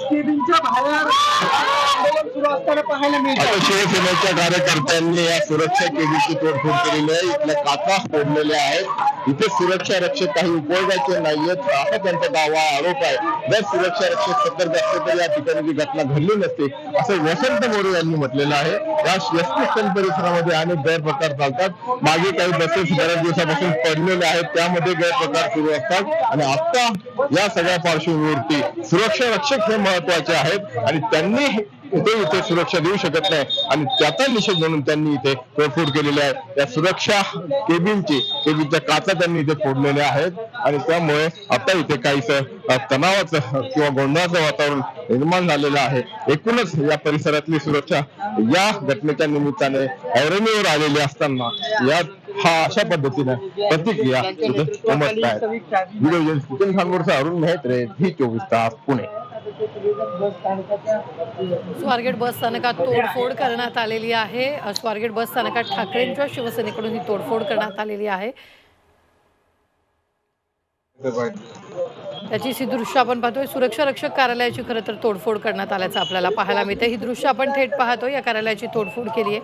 केबिनच्या बाहेर शिवसेनेच्या कार्यकर्त्यांनी या सुरक्षा केबीची तोडफोड केलेली आहे. इथल्या काचा फोडलेल्या आहेत. इथे सुरक्षा रक्षक काही उपयोगाचे नाहीयेत. असा त्यांचा दावा आरोप आहे. जर सुरक्षा रक्षक सतर्क असते तर या ठिकाणी जी घटना घडली नसते असं वसंत मोरे यांनी म्हटलेलं आहे. या एस परिसरामध्ये अनेक गैरप्रकार चालतात. मागे काही बसेस बऱ्याच दिवसापासून पडलेल्या आहेत. त्यामध्ये गैरप्रकार सुरू असतात. आणि आता या सगळ्या पार्श्वभूमीवरती सुरक्षा रक्षक हे महत्त्वाचे आहेत. आणि त्यांनी इथे इथे सुरक्षा देऊ शकत नाही. आणि त्याचा निषेध म्हणून त्यांनी इथे तोडफोड केलेली आहे. त्या सुरक्षा केबिनची केबिनच्या काचा त्यांनी इथे फोडलेल्या आहेत. आणि त्यामुळे आता इथे काहीस तणावाचं किंवा गोंधळाचं वातावरण निर्माण झालेलं आहे. एकूणच या परिसरातली सुरक्षा या घटनेच्या निमित्ताने ऐरणीवर आलेली असताना या हा अशा पद्धतीने प्रतिक्रिया उमटत आहेत. व्हिडिओ जर्नलिस्ट खानपूरचा अरुण मेहत्रे झी चोवीस तास पुणे. स्वारगेट बस स्थानकात तोडफोड करण्यात आलेली आहे. स्वारगेट बस स्थानकात ठाकरेंच्या शिवसेनेकडून ही तोडफोड करण्यात आलेली आहे. त्याची ही दृश्य आपण पाहतोय. सुरक्षा रक्षक कार्यालयाची खरं तर तोडफोड करण्यात आल्याचं आपल्याला पाहायला मिळते ही दृश्य आपण थेट पाहतोय. या कार्यालयाची तोडफोड केली आहे.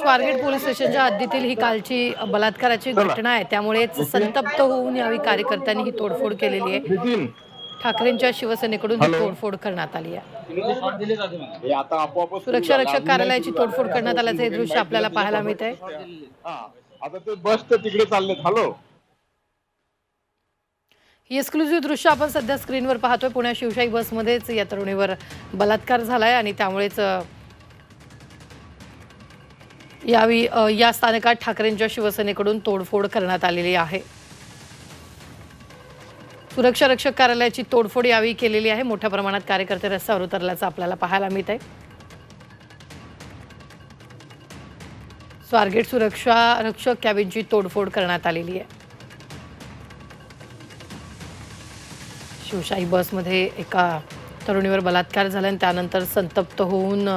स्वारगेट पोलीस स्टेशनच्या हद्दीतील ही कालची बलात्काराची घटना आहे. त्यामुळेच संतप्त होऊन यावेळी कार्यकर्त्यांनी ही तोडफोड केलेली आहे. ठाकरेंच्या शिवसेनेकडून ही. तोडफोड करण्यात आली आहे. हे सुरक्षा रक्षक कार्यालयाची तोडफोड करण्यात आल्याचं हे दृश्य आपल्याला पाहायला मिळत आहे हा. आता ते बस तर तिकडे चाललेत. हॅलो ही एक्सक्लुझिव्ह दृश्य आपण सध्या स्क्रीनवर पाहतोय. पुण्या शिवशाही बसमध्येच या तरुणीवर बलात्कार झाला आहे आणि त्यामुळेच यावी यावेळी या स्थानकात ठाकरेंच्या शिवसेनेकडून तोडफोड करण्यात आलेली आहे. सुरक्षा रक्षक कार्यालयाची तोडफोड यावेळी केलेली आहे. मोठ्या प्रमाणात कार्यकर्ते रस्त्यावर उतरल्याचं आपल्याला पाहायला मिळत आहे स्वारगेट सुरक्षा रक्षक कॅबिनची तोडफोड करण्यात आलेली आहे. शिवशाही बसमध्ये एका तरुणीवर बलात्कार झाला आणि त्यानंतर संतप्त होऊन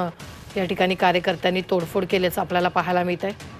या ठिकाणी कार्यकर्त्यांनी तोडफोड केल्याचं आपल्याला पाहायला मिळत आहे